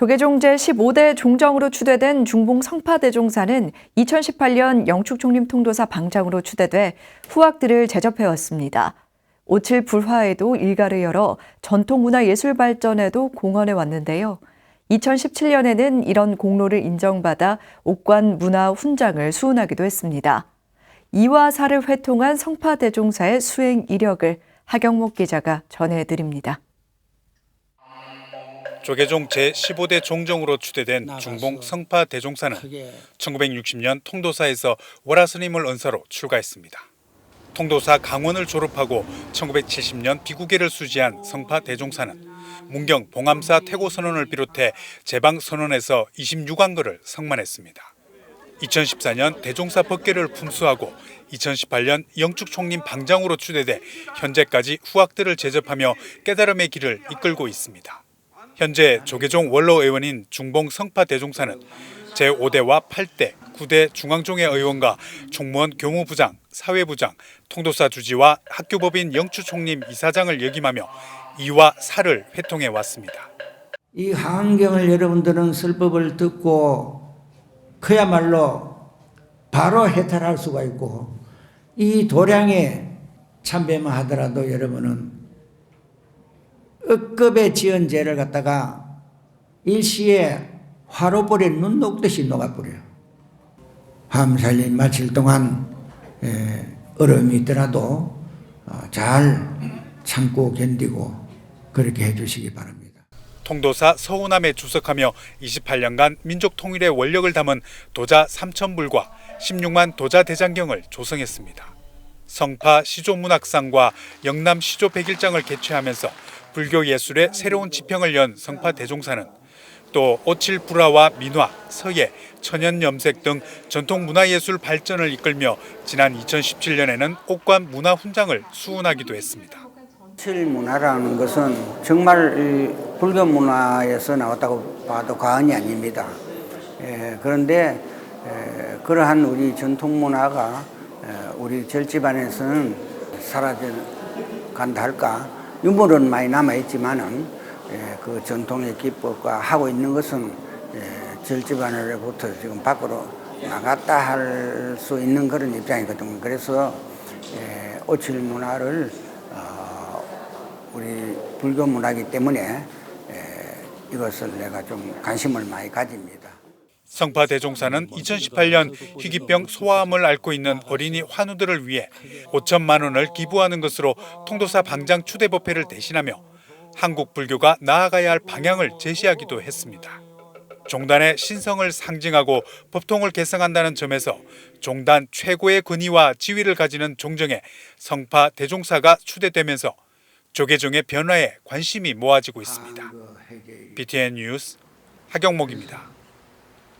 조계종 제 15대 종정으로 추대된 중봉 성파대종사는 2018년 영축총림 통도사 방장으로 추대돼 후학들을 제접해왔습니다. 오칠 불화에도 일가를 열어 전통문화예술 발전에도 공헌해 왔는데요. 2017년에는 이런 공로를 인정받아 옥관 문화 훈장을 수훈하기도 했습니다. 이와 사를 회통한 성파대종사의 수행 이력을 하경목 기자가 전해드립니다. 조계종 제15대 종정으로 추대된 중봉 성파 대종사는 1960년 통도사에서 월화스님을 은사로 출가했습니다. 통도사 강원을 졸업하고 1970년 비구계를 수지한 성파 대종사는 문경 봉암사 태고 선언을 비롯해 제방 선언에서 26왕거를 성만했습니다. 2014년 대종사 법계를 품수하고 2018년 영축 총림 방장으로 추대돼 현재까지 후학들을 제접하며 깨달음의 길을 이끌고 있습니다. 현재 조계종 원로 의원인 중봉 성파 대종사는 제5대와 8대, 9대 중앙종회 의원과 총무원 교무부장, 사회부장, 통도사 주지와 학교법인 영추총림 이사장을 역임하며 이와 사를 회통해 왔습니다. 이 환경을 여러분들은 설법을 듣고 그야말로 바로 해탈할 수가 있고 이 도량에 참배만 하더라도 여러분은 억급에 지은 죄를 갖다가 일시에 화로불에 눈 녹듯이 녹아버려요. 함살림 마칠 동안 에, 어려움이 있더라도 어, 잘 참고 견디고 그렇게 해주시기 바랍니다. 통도사 서운함에 주석하며 28년간 민족 통일의 원력을 담은 도자 3천불과 16만 도자 대장경을 조성했습니다. 성파 시조문학상과 영남 시조 백일장을 개최하면서 불교 예술의 새로운 지평을 연 성파 대종사는 또 오칠 불화와 민화, 서예, 천연 염색 등 전통 문화 예술 발전을 이끌며 지난 2017년에는 옥관 문화 훈장을 수훈하기도 했습니다. 칠 문화라는 것은 정말 이 불교 문화에서 나왔다고 봐도 과언이 아닙니다. 예, 그런데 에, 그러한 우리 전통 문화가 에, 우리 절집 안에서는 사라져 간다 할까 유물은 많이 남아 있지만은 예, 그 전통의 기법과 하고 있는 것은 예, 절집안으로부터 지금 밖으로 나갔다 할 수 있는 그런 입장이거든요. 그래서 예, 오칠 문화를 어, 우리 불교 문화이기 때문에 에, 이것을 내가 좀 관심을 많이 가집니다. 성파 대종사는 2018년 희귀병 소아암을 앓고 있는 어린이 환우들을 위해 5천만 원을 기부하는 것으로 통도사 방장 추대 법회를 대신하며 한국 불교가 나아가야 할 방향을 제시하기도 했습니다. 종단의 신성을 상징하고 법통을 개성한다는 점에서 종단 최고의 권위와 지위를 가지는 종정에 성파 대종사가 추대되면서 조계종의 변화에 관심이 모아지고 있습니다. BTN 뉴스 하경목입니다.